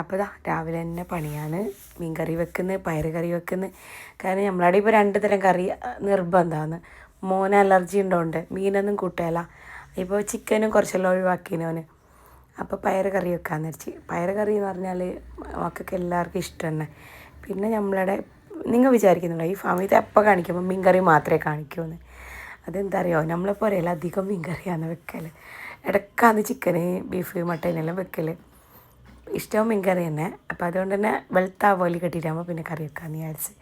അപ്പോൾ ഇതാ രാവിലെ തന്നെ പണിയാണ്. മീൻ കറി വെക്കുന്നത് പയർ കറി വെക്കുന്നത് കാരണം നമ്മളവിടെ ഇപ്പോൾ രണ്ട് തരം കറി നിർബന്ധമാണ് മോന് അലർജി ഉണ്ടോണ്ട് മീനൊന്നും കൂട്ടുകയില്ല ഇപ്പോൾ ചിക്കനും കുറച്ചെല്ലാം ഒഴിവാക്കിനോന് അപ്പോൾ പയർ കറി വെക്കാന്ന് വെച്ച് പയർ കറി എന്ന് പറഞ്ഞാൽ മക്കൾക്ക് എല്ലാവർക്കും ഇഷ്ടം തന്നെ പിന്നെ നമ്മളുടെ നിങ്ങൾ വിചാരിക്കുന്നുണ്ടോ ഈ ഇത് എപ്പോൾ കാണിക്കുമ്പോൾ മീൻ കറി മാത്രമേ കാണിക്കൂന്ന് അതെന്താ അറിയോ നമ്മളെ അധികം മീൻ കറിയാണ് വെക്കൽ ഇടക്കാന്ന് ചിക്കന് ബീഫ് മട്ടൻ എല്ലാം വെക്കൽ ഇഷ്ടവും മീൻ കറി തന്നെ. അപ്പോൾ അതുകൊണ്ട് തന്നെ വെളുത്ത പോലെ കെട്ടിയിട്ടാകുമ്പോൾ പിന്നെ കറി വെക്കാമെന്ന് വിചാരിച്ച്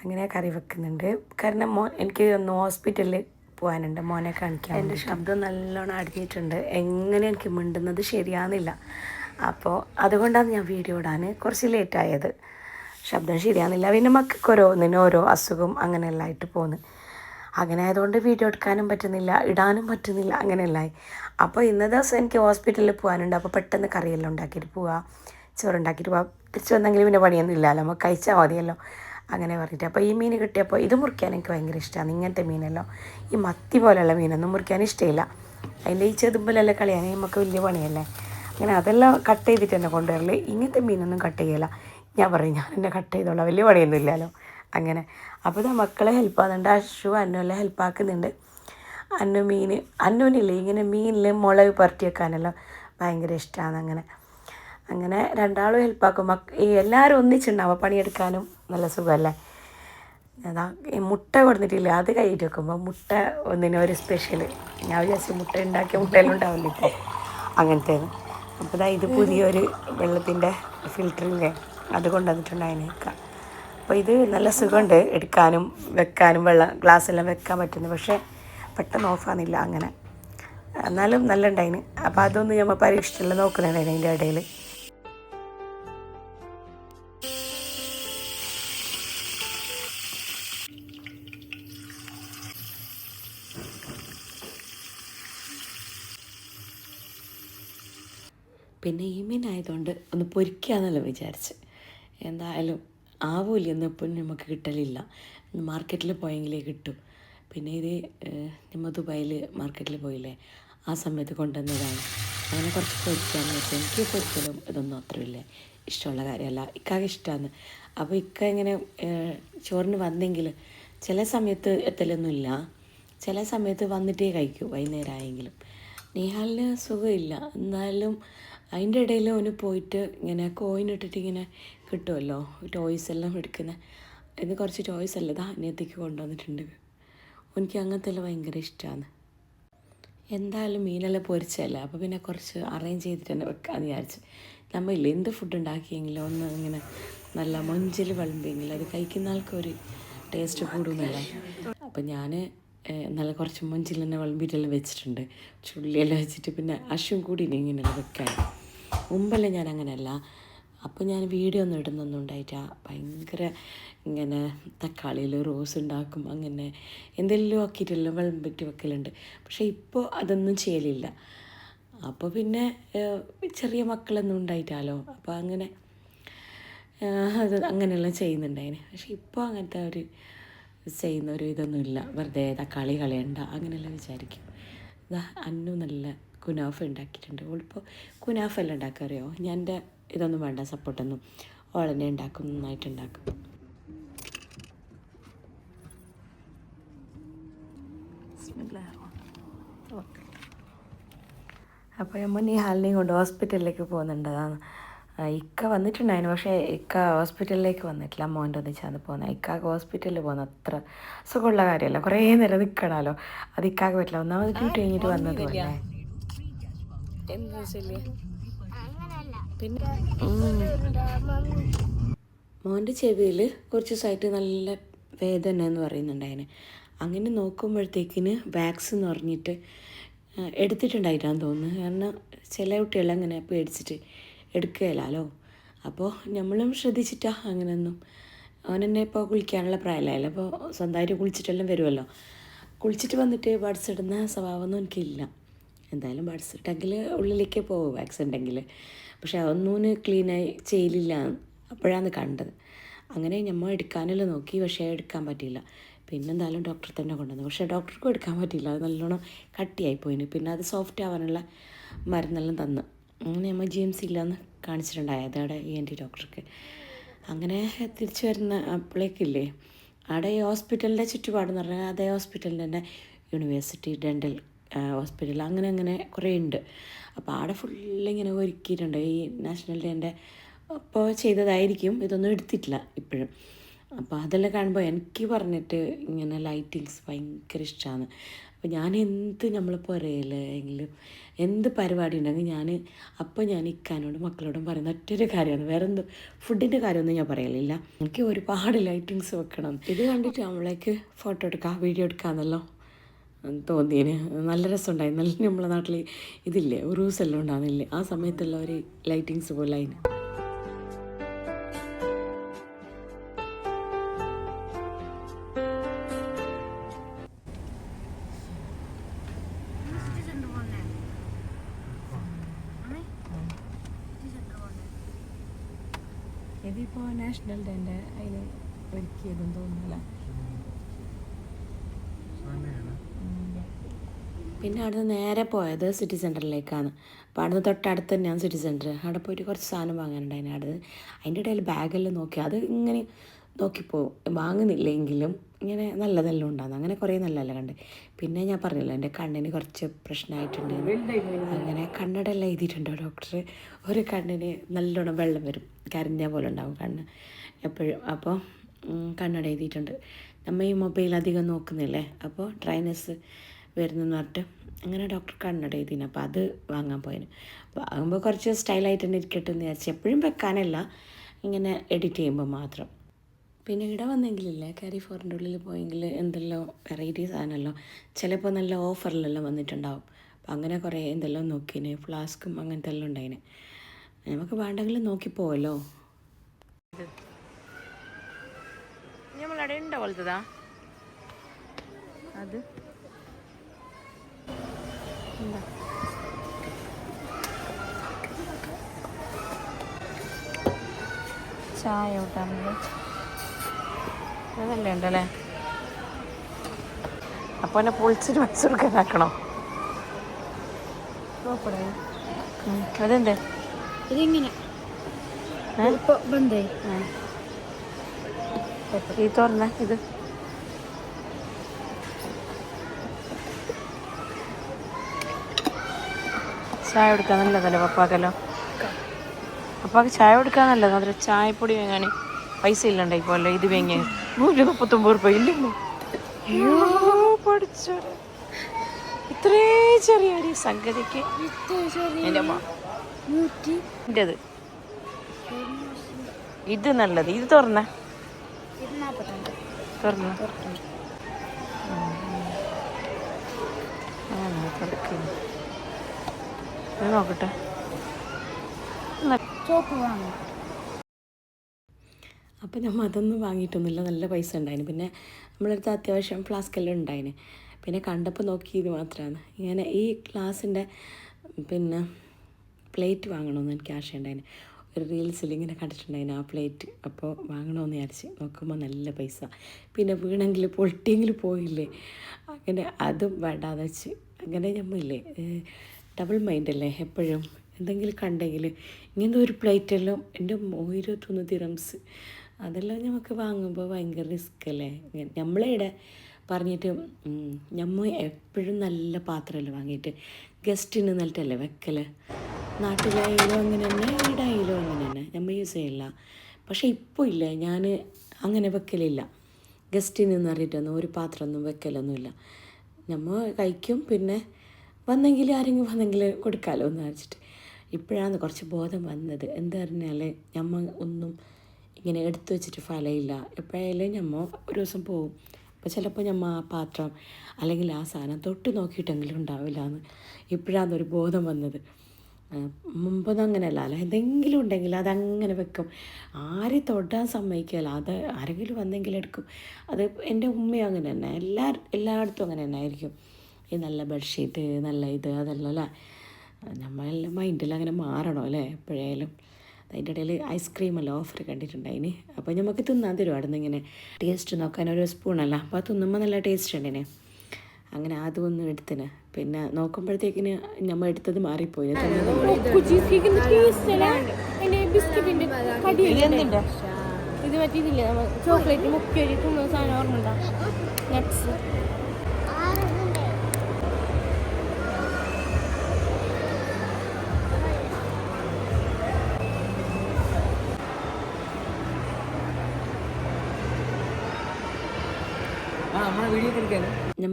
അങ്ങനെ കറി വെക്കുന്നുണ്ട്. കാരണം മോൻ എനിക്ക് ഒന്ന് ഹോസ്പിറ്റലിൽ പോകാനുണ്ട്. മോനെ കാണിക്കാൻ എന്റെ ശബ്ദം നല്ലോണം അടിഞ്ഞിട്ടുണ്ട് എങ്ങനെ എനിക്ക് മിണ്ടുന്നത് ശരിയാകുന്നില്ല അപ്പോൾ അതുകൊണ്ടാണ് ഞാൻ വീഡിയോ ഇടാൻ കുറച്ച് ലേറ്റായത്. ശബ്ദം ശരിയാകുന്നില്ല പിന്നെ മക്കൾക്ക് ഓരോന്നിനും ഓരോ അസുഖം അങ്ങനെയെല്ലാം ആയിട്ട് പോകുന്നു അങ്ങനെ ആയതുകൊണ്ട് വീഡിയോ എടുക്കാനും പറ്റുന്നില്ല ഇടാനും പറ്റുന്നില്ല അങ്ങനെയല്ലായി. അപ്പോൾ ഇന്ന ദിവസം എനിക്ക് ഹോസ്പിറ്റലിൽ പോകാനുണ്ട്. അപ്പോൾ പെട്ടെന്ന് കറിയെല്ലാം ഉണ്ടാക്കിയിട്ട് പോവാം. ചോറുണ്ടാക്കിയിട്ട് പോവാം. തിരിച്ച് വന്നെങ്കിൽ പിന്നെ പണിയൊന്നും ഇല്ലല്ലോ നമുക്ക് കഴിച്ചാൽ മതിയല്ലോ? അങ്ങനെ പറഞ്ഞിട്ട്. അപ്പോൾ ഈ മീൻ കിട്ടിയപ്പോൾ ഇത് മുറിക്കാൻ എനിക്ക് ഭയങ്കര ഇഷ്ടമാണ് ഇങ്ങനത്തെ മീനല്ലോ. ഈ മത്തി പോലെയുള്ള മീനൊന്നും മുറിക്കാൻ ഇഷ്ടമില്ല അതിന്റെ ഈ ചെതുമ്പിലെല്ലാം കളിയാണ് നമുക്ക് വലിയ പണിയല്ലേ? അങ്ങനെ അതെല്ലാം കട്ട് ചെയ്തിട്ട് തന്നെ കൊണ്ടുവരൽ. ഇങ്ങനത്തെ മീനൊന്നും കട്ട് ചെയ്യല ഞാൻ പറയും ഞാൻ എന്നെ കട്ട് ചെയ്തോളാം. വലിയ പണിയൊന്നും ഇല്ലല്ലോ അങ്ങനെ. അപ്പോൾ ഇതാ മക്കളെ ഹെൽപ്പ് ആകുന്നുണ്ട് അശു അന്നുവെല്ലാം ഹെൽപ്പ് ആക്കുന്നുണ്ട്. അന്നു മീൻ അന്നുവിനില്ലേ ഇങ്ങനെ മീനിൽ മുളക് പുരട്ടി വെക്കാനെല്ലാം ഭയങ്കര ഇഷ്ടമാണ് അങ്ങനെ. അങ്ങനെ രണ്ടാളും ഹെൽപ്പാക്കും മക്ക ഈ എല്ലാവരും ഒന്നിച്ചുണ്ടാവുക പണിയെടുക്കാനും നല്ല സുഖമല്ലേ അതാ ഈ മുട്ട കൊടുത്തിട്ടില്ല? അത് കഴിഞ്ഞിട്ട് വെക്കുമ്പോൾ മുട്ട ഒന്നിനും ഒരു സ്പെഷ്യൽ ഞാൻ വിചാരിച്ചു മുട്ട ഉണ്ടാക്കിയ മുട്ടയെല്ലാം ഉണ്ടാവില്ല ഇപ്പോൾ അങ്ങനത്തെ അപ്പോൾ ഇതാ ഇത് പുതിയൊരു വെള്ളത്തിന്റെ ഫിൽറ്ററില്ലേ അത് കൊണ്ടുവന്നിട്ടുണ്ടായിരുന്നു വെക്കാം അപ്പോൾ ഇത് നല്ല സുഖമുണ്ട് എടുക്കാനും വെക്കാനും വെള്ളം ഗ്ലാസ്സെല്ലാം വെക്കാൻ പറ്റുന്നു പക്ഷേ പെട്ടെന്ന് ഓഫാകുന്നില്ല അങ്ങനെ. എന്നാലും നല്ല ഉണ്ടായിന് അപ്പോൾ അതൊന്നും നമ്മൾ പരീക്ഷിച്ചില്ല നോക്കുന്നുണ്ടായിരുന്നു അതിന്റെ ഇടയിൽ പിന്നെ ഈ മീനായതുകൊണ്ട് ഒന്ന് പൊരിക്കാന്നല്ലോ വിചാരിച്ച്. എന്തായാലും ആവൂല എപ്പോഴും നമുക്ക് കിട്ടലില്ല. മാർക്കറ്റിൽ പോയെങ്കിലേ കിട്ടൂ. പിന്നെ ഇത് നമ്മൾ ദുബായിൽ മാർക്കറ്റിൽ പോയില്ലേ? ആ സമയത്ത് കൊണ്ടുവന്നതാണ്. അങ്ങനെ കുറച്ച് പൊരിക്കാന്ന് വെച്ചാൽ എനിക്ക് പൊരിക്കലും ഇതൊന്നും അത്രയില്ല ഇഷ്ടമുള്ള കാര്യമല്ല. ഇക്കാകെ ഇഷ്ടമാണ്. അപ്പോൾ ഇക്ക ഇങ്ങനെ ചോറിന് വന്നെങ്കിൽ ചില സമയത്ത് എത്തലൊന്നുമില്ല ചില സമയത്ത് വന്നിട്ടേ കഴിക്കൂ വൈകുന്നേരം ആയെങ്കിലും. സുഖമില്ല. എന്നാലും അതിന്റെ ഇടയിൽ ഓന് പോയിട്ട് ഇങ്ങനെ കോയിൻ ഇട്ടിട്ട് ഇങ്ങനെ കിട്ടുമല്ലോ ടോയ്സ് എല്ലാം എടുക്കുന്ന. ഇന്ന് കുറച്ച് ടോയ്സ് അല്ല ഇതാ അനിയത്തേക്ക് കൊണ്ടുവന്നിട്ടുണ്ട്. എനിക്ക് അങ്ങനത്തെ എല്ലാം ഭയങ്കര ഇഷ്ടമാണ് എന്തായാലും മീനെല്ലാം പൊരിച്ചല്ലേ അപ്പോൾ പിന്നെ കുറച്ച് അറേഞ്ച് ചെയ്തിട്ട് തന്നെ വെക്കാമെന്ന് വിചാരിച്ചു. നമ്മളില്ല എന്ത് ഫുഡ് ഉണ്ടാക്കിയെങ്കിലും ഒന്ന് ഇങ്ങനെ നല്ല മൊഞ്ചിൽ വിളമ്പിയെങ്കിലും അത് കഴിക്കുന്ന ആൾക്കൊരു ടേസ്റ്റ് കൂടുമല്ലോ അപ്പം ഞാൻ നല്ല കുറച്ച് മൊഞ്ചിൽ തന്നെ വിളമ്പിയിട്ടെല്ലാം വെച്ചിട്ടുണ്ട്. ചുള്ളിയെല്ലാം വെച്ചിട്ട് പിന്നെ അശ്വം കൂടി ഇനി ഇങ്ങനെയെല്ലാം വെക്കാൻ. മുമ്പെല്ലാം ഞാൻ അങ്ങനെയല്ല. അപ്പോൾ ഞാൻ വീഡിയോ ഒന്നും ഇടുന്നൊന്നും ഉണ്ടായിട്ടാ ഭയങ്കര ഇങ്ങനെ തക്കാളിയിൽ റോസ് ഉണ്ടാക്കും അങ്ങനെ എന്തെല്ലാം ആക്കിയിട്ടെല്ലാം വിളമ്പിട്ട് വെക്കലുണ്ട്. പക്ഷേ ഇപ്പോൾ അതൊന്നും ചെയ്യലില്ല. അപ്പോൾ പിന്നെ ചെറിയ മക്കളൊന്നും ഉണ്ടായിട്ടാലോ? അപ്പോൾ അങ്ങനെ അത് അങ്ങനെയെല്ലാം ചെയ്യുന്നുണ്ടായിന്. പക്ഷെ ഇപ്പോൾ അങ്ങനത്തെ ഒരു ചെയ്യുന്ന ഒരു ഇതൊന്നുമില്ല വെറുതെ കളി കളയണ്ട. അങ്ങനെയല്ല വിചാരിക്കും. ഇതാ അന്നു നല്ല കുനാഫ് ഉണ്ടാക്കിയിട്ടുണ്ട്. ഓളിപ്പോൾ കുനാഫല്ല ഉണ്ടാക്കാറിയോ? ഞാൻ എന്റെ ഇതൊന്നും വേണ്ട സപ്പോർട്ടൊന്നും. ഓളെന്നെ ഉണ്ടാക്കും നന്നായിട്ട് ഉണ്ടാക്കും. അപ്പോൾ നമ്മൾ നിഹാലിനെയും കൊണ്ട് ഹോസ്പിറ്റലിലേക്ക് പോകുന്നുണ്ടതാണ് ഇക്ക വന്നിട്ടുണ്ടായിരുന്നു. പക്ഷേ ഇക്ക ഹോസ്പിറ്റലിലേക്ക് വന്നിട്ടില്ല. മോന്റെ ഒന്നിച്ചാണ് പോകുന്നത് ഇക്കാക്ക് ഹോസ്പിറ്റലിൽ പോകുന്ന അത്ര സുഖമുള്ള കാര്യമല്ല. കുറേ നേരം നിൽക്കണമല്ലോ അത് ഇക്കാക്ക് പറ്റില്ല. ഒന്നാമത് ഡ്യൂട്ടി കഴിഞ്ഞിട്ട് വന്നത് പിന്നെ? മോന്റെ ചെവിയിൽ കുറച്ച് ദിവസമായിട്ട് നല്ല വേദന എന്ന് പറയുന്നുണ്ടായിരുന്നു അങ്ങനെ നോക്കുമ്പോഴത്തേക്കിന് വാക്സ് എന്ന് പറഞ്ഞിട്ട് എടുത്തിട്ടുണ്ടായിട്ടാന്ന് തോന്നുന്നു. കാരണം ചില കുട്ടികൾ അങ്ങനെ പേടിച്ചിട്ട് എടുക്കുകയില്ലല്ലോ അപ്പോൾ നമ്മളും ശ്രദ്ധിച്ചിട്ടാ അങ്ങനെയൊന്നും അവൻ എന്നെ ഇപ്പോൾ കുളിക്കാനുള്ള പ്രായമല്ലായല്ലോ അപ്പോൾ സ്വന്തമായിട്ട് കുളിച്ചിട്ടെല്ലാം വരുമല്ലോ കുളിച്ചിട്ട് വന്നിട്ട് ബഡ്സ് ഇടുന്ന സ്വഭാവമൊന്നും എനിക്കില്ല. എന്തായാലും ബഡ്സ് ഇട്ടെങ്കിൽ ഉള്ളിലേക്ക് പോകും വാക്സ് ഉണ്ടെങ്കിൽ പക്ഷെ അതൊന്നും ക്ലീനായി ചെയ്യലില്ല. അപ്പോഴാണ് കണ്ടത്. അങ്ങനെ നമ്മൾ എടുക്കാനെല്ലാം നോക്കി. പക്ഷേ എടുക്കാൻ പറ്റിയില്ല. പിന്നെ എന്തായാലും ഡോക്ടർ തന്നെ കൊണ്ടുവന്നു. പക്ഷേ ഡോക്ടർക്കും എടുക്കാൻ പറ്റിയില്ല. അത് നല്ലോണം കട്ടിയായി പോയിന്. പിന്നെ അത് സോഫ്റ്റ് ആവാനുള്ള മരുന്നെല്ലാം തന്നു. അങ്ങനെ എം ജി എം സി ഇല്ലയെന്ന് കാണിച്ചിട്ടുണ്ടായത് അവിടെ ഇ എൻ ടി ഡോക്ടർക്ക് അങ്ങനെ തിരിച്ചു വരുന്ന അപ്പോഴേക്കില്ലേ അവിടെ ഈ ഹോസ്പിറ്റലിന്റെ ചുറ്റുപാടെന്ന് പറഞ്ഞാൽ അതേ ഹോസ്പിറ്റലിൽ തന്നെ യൂണിവേഴ്സിറ്റി ഡെന്റൽ ഹോസ്പിറ്റൽ അങ്ങനെ അങ്ങനെ കുറേ ഉണ്ട്. അപ്പോൾ അവിടെ ഫുള്ളിങ്ങനെ ഒരുക്കിയിട്ടുണ്ട്. ഈ നാഷണൽ ഡേന്റെ അപ്പോൾ ചെയ്തതായിരിക്കും. ഇതൊന്നും എടുത്തിട്ടില്ല ഇപ്പോഴും. അപ്പോൾ അതെല്ലാം കാണുമ്പോൾ എനിക്ക് പറഞ്ഞിട്ട് ഇങ്ങനെ ലൈറ്റിങ്സ് ഭയങ്കര ഇഷ്ടമാണ് അപ്പോൾ ഞാൻ എന്ത് നമ്മൾ പുരയിലെങ്കിലും എന്ത് പരിപാടി ഉണ്ടെങ്കിൽ ഞാൻ അപ്പം ഞാൻ ഇക്കാനോടും മക്കളോടും പറയുന്ന ഒറ്റൊരു കാര്യമാണ്. വേറെ എന്ത് ഫുഡിന്റെ കാര്യമൊന്നും ഞാൻ പറയലില്ല. എനിക്ക് ഒരുപാട് ലൈറ്റിങ്സ് വെക്കണം. ഇത് കണ്ടിട്ട് നമ്മളേക്ക് ഫോട്ടോ എടുക്കാം വീഡിയോ എടുക്കാമെന്നല്ലോ തോന്നിയേന്. നല്ല രസമുണ്ടായി. നല്ല നമ്മളെ നാട്ടിൽ ഇതില്ലേ ഉറൂസ് എല്ലാം ഉണ്ടാകുന്നില്ലേ ആ സമയത്തുള്ള ഒരു ലൈറ്റിങ്സ് പോലെ അതിന് നാഷണൽ ഡേന്റെ അതിന് ഒരുക്കിയതും തോന്നുന്നില്ല. പിന്നെ അവിടുന്ന് നേരെ പോയത് സിറ്റി സെന്ററിലേക്കാണ് അപ്പോൾ അവിടുന്ന് തൊട്ടടുത്ത് തന്നെയാണ് സിറ്റി സെന്റർ അവിടെ പോയിട്ട് കുറച്ച് സാധനം വാങ്ങാനുണ്ടായിരുന്നു അവിടെ അതിന്റെ ഇടയിൽ ബാഗെല്ലാം നോക്കി. അത് ഇങ്ങനെ നോക്കിപ്പോവും വാങ്ങുന്നില്ലെങ്കിലും ഇങ്ങനെ നല്ല ഉണ്ടാകുന്നു അങ്ങനെ കുറേ നല്ലതല്ല കണ്ട്. പിന്നെ ഞാൻ പറഞ്ഞല്ലോ എന്റെ കണ്ണിന് കുറച്ച് പ്രശ്നമായിട്ടുണ്ട്. അങ്ങനെ കണ്ണടെല്ലാം എഴുതിയിട്ടുണ്ടോ. ഡോക്ടർ ഒരു കണ്ണിന് നല്ലോണം വെള്ളം വരും. കരിഞ്ഞ പോലെ ഉണ്ടാവും കണ്ണ്. എപ്പോഴും. അപ്പോൾ കണ്ണട എഴുതിയിട്ടുണ്ട്. നമ്മൾ ഈ മൊബൈൽ അധികം നോക്കുന്നില്ലേ? അപ്പോൾ ഡ്രൈനസ് വരുന്നെന്ന് പറഞ്ഞിട്ട് അങ്ങനെ ഡോക്ടർ കണ്ണട എഴുതിന്. അപ്പോൾ അത് വാങ്ങാൻ പോയിന്. വാങ്ങുമ്പോൾ കുറച്ച് സ്റ്റൈലായിട്ട് തന്നെ ഇരിക്കട്ടെ എന്ന് വിചാരിച്ചു എപ്പോഴും വെക്കാനല്ല ഇങ്ങനെ എഡിറ്റ് ചെയ്യുമ്പോൾ മാത്രം. പിന്നെ ഇവിടെ വന്നെങ്കിലില്ലേ കാരി ഫോറിന്റെ ഉള്ളിൽ പോയെങ്കിൽ എന്തെല്ലോ വെറൈറ്റി സാധനമല്ലോ. ചിലപ്പോൾ നല്ല ഓഫറിലെല്ലാം വന്നിട്ടുണ്ടാവും. അപ്പം അങ്ങനെ കുറേ എന്തെല്ലാം നോക്കിന്. ഫ്ലാസ്കും അങ്ങനത്തെ എല്ലാം ഉണ്ടായിന്. നമുക്ക് വേണ്ടെങ്കിൽ നോക്കി പോവല്ലോ. നമ്മളവിടെ ഉണ്ടോ പോലത്തതാ. അത്. എന്താ ചായ അതല്ലേ ഉണ്ടല്ലേ? അപ്പോൾ എന്നെ പൊളിച്ചിട്ട് കൊടുക്കാനാക്കണോ ഉം, അതെന്തേ? ഇതിങ്ങനെ. ഈ തുറന്ന ഇത്. ചായ കൊടുക്കാൻ നല്ലതല്ലേ പപ്പാക്കല്ലോ? പപ്പാക്ക് ചായ കൊടുക്കാൻ നല്ലത്. അത്ര ചായപ്പൊടി വാങ്ങാൻ പൈസ ഇല്ലണ്ട ഇപ്പോൾ അല്ലേ? ഇത് വാങ്ങിയ. നൂറ്റി മുപ്പത്തൊമ്പത് റുപ്യ ഇല്ലല്ലോ. അയ്യോ പഠിച്ചോരെ ഇത്രേ ചെറിയൊരു സംഗതിക്ക്. എന്റെ എന്റെത് ഇത് നല്ലത്. ഇത് തുറന്ന. തുറന്ന? ഇത് നോക്കട്ടെ. ചോപ്പ് വാങ്ങും അപ്പം നമ്മൾ അതൊന്നും വാങ്ങിയിട്ടൊന്നുമില്ല. നല്ല പൈസ ഉണ്ടായിന്. പിന്നെ നമ്മളടുത്ത് അത്യാവശ്യം ഫ്ലാസ്ക് എല്ലാം ഉണ്ടായിന്. പിന്നെ കണ്ടപ്പോൾ നോക്കി ഇത് മാത്രമാണ്. ഇങ്ങനെ ഈ ക്ലാസ്സിന്റെ പിന്നെ പ്ലേറ്റ് വാങ്ങണമെന്ന് എനിക്ക് ആശയുണ്ടായിന്. ഒരു റീൽസിൽ ഇങ്ങനെ കണ്ടിട്ടുണ്ടായിന് ആ പ്ലേറ്റ്. അപ്പോൾ വാങ്ങണമെന്ന് വിചാരിച്ച് നോക്കുമ്പോൾ നല്ല പൈസ. പിന്നെ വീണെങ്കിൽ പൊട്ടിയെങ്കിൽ പോയില്ലേ? അങ്ങനെ അതും വേണ്ടാതെ വെച്ച് അങ്ങനെ ഞമ്മയില്ലേ ഡബിൾ മൈൻഡ് അല്ലേ എപ്പോഴും? എന്തെങ്കിലും കണ്ടെങ്കിൽ ഇങ്ങനത്തെ ഒരു പ്ലേറ്റെല്ലാം എന്റെ ഇരുപത്തൊന്ന് തിരംസ്. അതെല്ലാം നമുക്ക് വാങ്ങുമ്പോൾ ഭയങ്കര റിസ്ക് അല്ലേ? നമ്മളിവിടെ പറഞ്ഞിട്ട് നമ്മൾ എപ്പോഴും നല്ല പാത്രമല്ലേ വാങ്ങിയിട്ട് ഗസ്റ്റിന് നിന്നിട്ടല്ലേ വെക്കൽ? നാട്ടിലായാലും അങ്ങനെ തന്നെ ഈടായാലും അങ്ങനെ തന്നെ. നമ്മൾ യൂസ് ചെയ്യില്ല. പക്ഷേ ഇപ്പോൾ ഇല്ല. ഞാൻ അങ്ങനെ വെക്കലില്ല. ഗസ്റ്റിന് എന്ന് പറഞ്ഞിട്ടൊന്നും ഒരു പാത്രമൊന്നും വെക്കലൊന്നുമില്ല നമ്മൾ കഴിക്കും. പിന്നെ വന്നെങ്കിൽ ആരെങ്കിലും വന്നെങ്കിൽ കൊടുക്കാമല്ലോ എന്ന് വെച്ചിട്ട് ഇപ്പോഴാണ് കുറച്ച് ബോധം വന്നത്. എന്താ പറഞ്ഞാൽ നമ്മൾ ഒന്നും ഇങ്ങനെ എടുത്തു വെച്ചിട്ട് ഫലമില്ല എപ്പോഴായാലും ഞമ്മ ഒരു ദിവസം പോവും. അപ്പോൾ ചിലപ്പോൾ ഞമ്മ ആ പാത്രം അല്ലെങ്കിൽ ആ സാധനം തൊട്ട് നോക്കിയിട്ടെങ്കിലും ഉണ്ടാവില്ല എന്ന് ഇപ്പോഴാണ് ഒരു ബോധം വന്നത്. മുമ്പൊന്നും അങ്ങനെയല്ല. അല്ല എന്തെങ്കിലും ഉണ്ടെങ്കിൽ അതങ്ങനെ വെക്കും. ആരെ തൊടാൻ സമ്മതിക്കില്ല അത് ആരെങ്കിലും വന്നെങ്കിലും എടുക്കും. അത് എന്റെ ഉമ്മയും അങ്ങനെ തന്നെ. എല്ലാ എല്ലായിടത്തും അങ്ങനെ തന്നെ ആയിരിക്കും ഈ നല്ല ബെഡ്ഷീറ്റ് നല്ല ഇത് അതെല്ലാം അല്ലേ? നമ്മളെല്ലാം മൈൻഡിൽ അങ്ങനെ മാറണം അല്ലേ? എപ്പോഴായാലും അതിന്റെ ഇടയിൽ ഐസ്ക്രീമെല്ലാം ഓഫർ കണ്ടിട്ടുണ്ടായിന്. അപ്പോൾ നമുക്ക് തിന്നാൻ തരും അവിടെ നിന്ന് ഇങ്ങനെ. ടേസ്റ്റ് നോക്കാൻ ഒരു സ്പൂണല്ല അപ്പോൾ തിന്നുമ്പോൾ നല്ല ടേസ്റ്റ് ഉണ്ടേനെ. അങ്ങനെ ആദ്യം ഒന്നും എടുത്തിന് പിന്നെ നോക്കുമ്പോഴത്തേക്കിന് നമ്മൾ എടുത്തത് മാറിപ്പോയി. ഇത് പറ്റിയിട്ടില്ല. ചോക്ലേറ്റ് മുക്കിയൊരു തിന്നുന്ന സാധനം ഓർമ്മ ഉണ്ടാവും നട്ട്സ്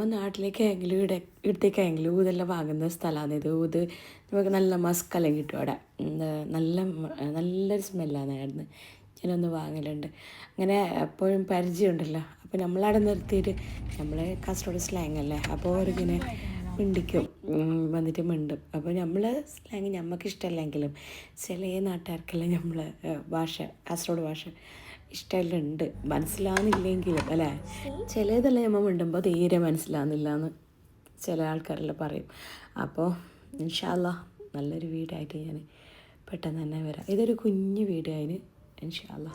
നമ്മൾ ഇട ഇടത്തേക്ക് എങ്കിലും ഊതെല്ലാം വാങ്ങുന്ന സ്ഥലമാണ് ഇത് ഊത് നമുക്ക് നല്ല മസ്കെല്ലാം കിട്ടും അവിടെ. നല്ല നല്ലൊരു സ്മെല്ലാണ് ആയിരുന്നു ഞാനൊന്ന് വാങ്ങലുണ്ട്. അങ്ങനെ എപ്പോഴും പരിചയമുണ്ടല്ലോ. അപ്പോൾ നമ്മളവിടെ നിർത്തിയിട്ട് നമ്മൾ കാസർഗോഡ് സ്ലാങ് അല്ലേ? അപ്പോൾ അവരിങ്ങനെ മിണ്ടിക്കും. വന്നിട്ട് മിണ്ടും. അപ്പോൾ നമ്മൾ സ്ലാങ് നമുക്ക് ഇഷ്ടമല്ലെങ്കിലും ചില നാട്ടുകാർക്കെല്ലാം നമ്മൾ ഭാഷ കാസർഗോഡ് ഭാഷ ഇഷ്ടമെല്ലാം മനസ്സിലാവുന്നില്ലെങ്കിലും അല്ലേ? ചിലതെല്ലാം നമ്മൾ മിണ്ടുമ്പോൾ തീരെ മനസ്സിലാവുന്നില്ല എന്ന് ചില ആൾക്കാരെല്ലാം പറയും. അപ്പോൾ ഇൻഷാല്ല നല്ലൊരു വീടായിട്ട് ഞാൻ പെട്ടെന്ന് തന്നെ വരാം. ഇതൊരു കുഞ്ഞു അതിന് ഇൻഷാല്ല